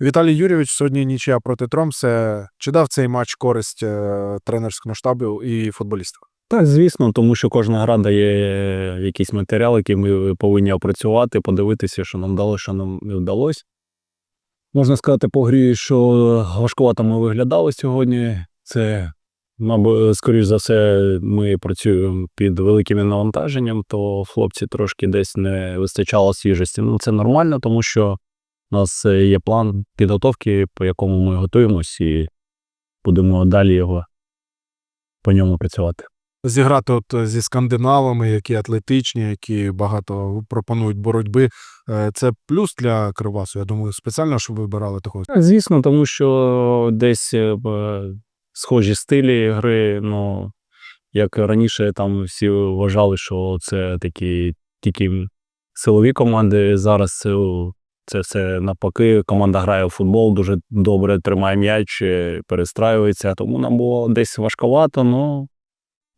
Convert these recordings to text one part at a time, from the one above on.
Віталій Юрійович сьогодні нічия проти Тромсе. Чи дав цей матч користь е, тренерському штабу і футболістам? Так, звісно, тому що кожна гра дає якийсь матеріал, який ми повинні опрацювати, подивитися, що нам вдалося, що нам не вдалося. Можна сказати по грі, що важкувато ми виглядали сьогодні. Це, мабуть, скоріш за все, ми працюємо під великим навантаженням, то хлопці трошки десь не вистачало свіжості. Ну, це нормально, тому що у нас е, є план підготовки, по якому ми готуємось, і будемо далі його по ньому працювати. Зіграти от е, зі скандинавами, які атлетичні, які багато пропонують боротьби. е, Це плюс для Кривбасу. Я думаю, спеціально, щоб вибирали такого. Звісно, тому що десь схожі стилі гри, ну як раніше там всі вважали, що це такі тільки силові команди. Зараз це, це все навпаки. Команда грає в футбол, дуже добре тримає м'яч, е, перестраюється. Тому нам було десь важковато, але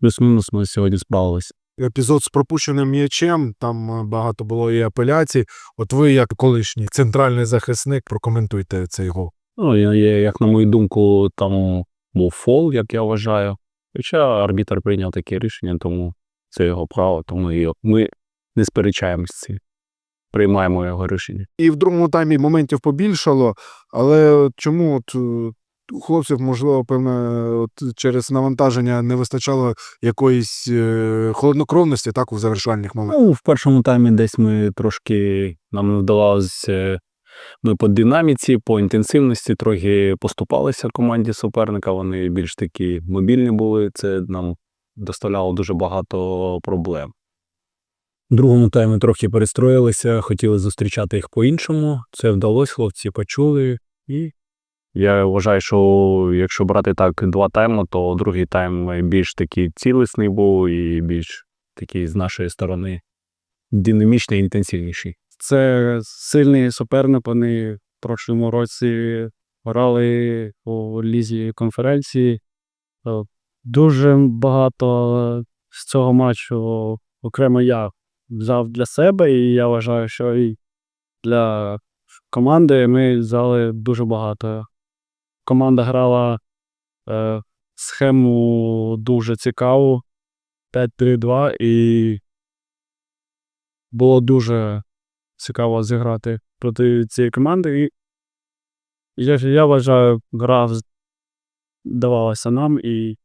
плюс-мінус ми сьогодні справилися. Епізод з пропущеним м'ячем, там е, багато було і апеляцій. От ви, як колишній центральний захисник, прокоментуйте цей гол. Ну, я- я- як на мою думку, там був фол, як я вважаю. Хоча арбітр прийняв таке рішення, тому це його право, тому і ми не цим. Приймаємо його рішення. І в другому таймі моментів побільшало, але чому от е, у хлопців, можливо, певне, от через навантаження не вистачало якоїсь е, холоднокровності, так, у завершальних моментах. Ну, в першому таймі десь ми трошки нам не вдавалося. Ми по динаміці, по інтенсивності трохи поступалися команді суперника. Вони більш такі мобільні були. Це нам доставляло дуже багато проблем. В другому таймі трохи перестроїлися, хотіли зустрічати їх по-іншому. Це вдалося, хлопці почули. І я вважаю, що якщо брати так два тайми, то другий тайм більш такий цілісний був і більш такий з нашої сторони динамічний, інтенсивніший. Це сильний суперник. Вони в прошлому році грали у лізі конференції. Е, Дуже багато з цього матчу окремо я взяв для себе, і я вважаю, що і для команди ми взяли дуже багато. Команда грала е, схему дуже цікаву 5-3-2, і було дуже цікаво зіграти проти цієї команди. І я, я вважаю, гра давалася нам, і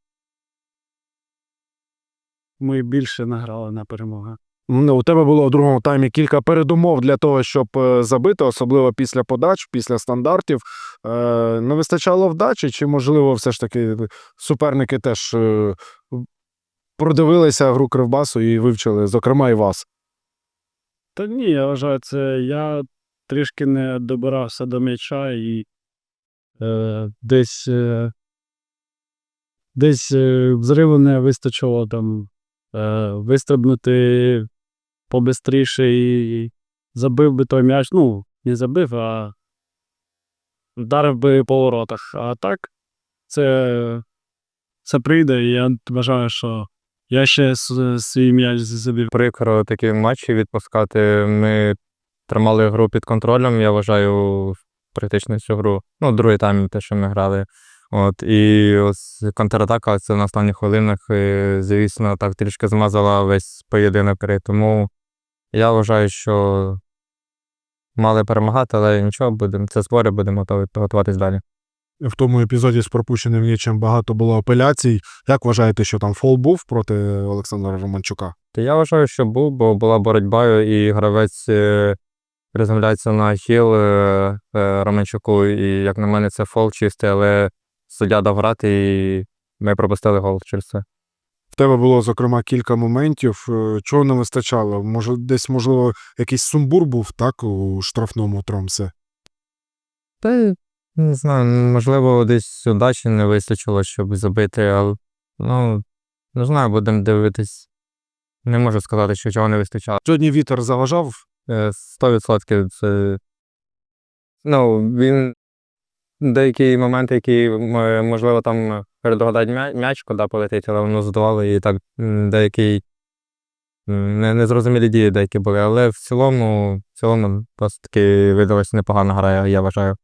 ми більше награли на перемогу. У тебе було у другому таймі кілька передумов для того, щоб е, забити, особливо після подач, після стандартів. Е, Не вистачало вдачі, чи, можливо, все ж таки суперники теж е, продивилися гру Кривбасу і вивчили, зокрема, і вас. Та ні, я вважаю, це я трішки не добирався до м'яча і е, десь, е, десь е, взриву не вистачило там е, вистрибнути побистріше і забив би той м'яч. Ну, не забив, а вдарив би по воротах. А так, це, це прийде, і я вважаю, що я ще свій м'яч забив. прикро такі матчі відпускати. Ми тримали гру під контролем, я вважаю, практично всю гру. Ну, другий тайм, те, що ми грали. От, і ось контратака це на останніх хвилинах, звісно, так трішки змазала весь поєдинок. Тому я вважаю, що мали перемагати, але нічого, будемо. Це збори, будемо готові готуватись далі. В тому епізоді з пропущеним м'ячем багато було апеляцій. Як вважаєте, що там фол був проти Олександра Романчука? Та я вважаю, що був, бо була боротьба, і гравець е, приземляється на хіл е, е, Романчуку, і як на мене, це фол чистий, але суддя дав грати, і ми пропустили гол через це. В тебе було, зокрема, кілька моментів. Е, Чого не вистачало? Може, десь, можливо, якийсь сумбур був, так, у штрафному Тромсе? Та не знаю, можливо, десь удачі не вистачило, щоб забити, але ну, не знаю, будемо дивитись. Не можу сказати, що чого не вистачало. Сьогодні вітер заважав. Е, 100% це. Ну, він деякі моменти, які можливо там передгадати м'яч, куди полетить, але воно задавало і так деякі незрозумілі дії деякі були. Але в цілому, в цілому просто таки видалась непогана гра, я вважаю.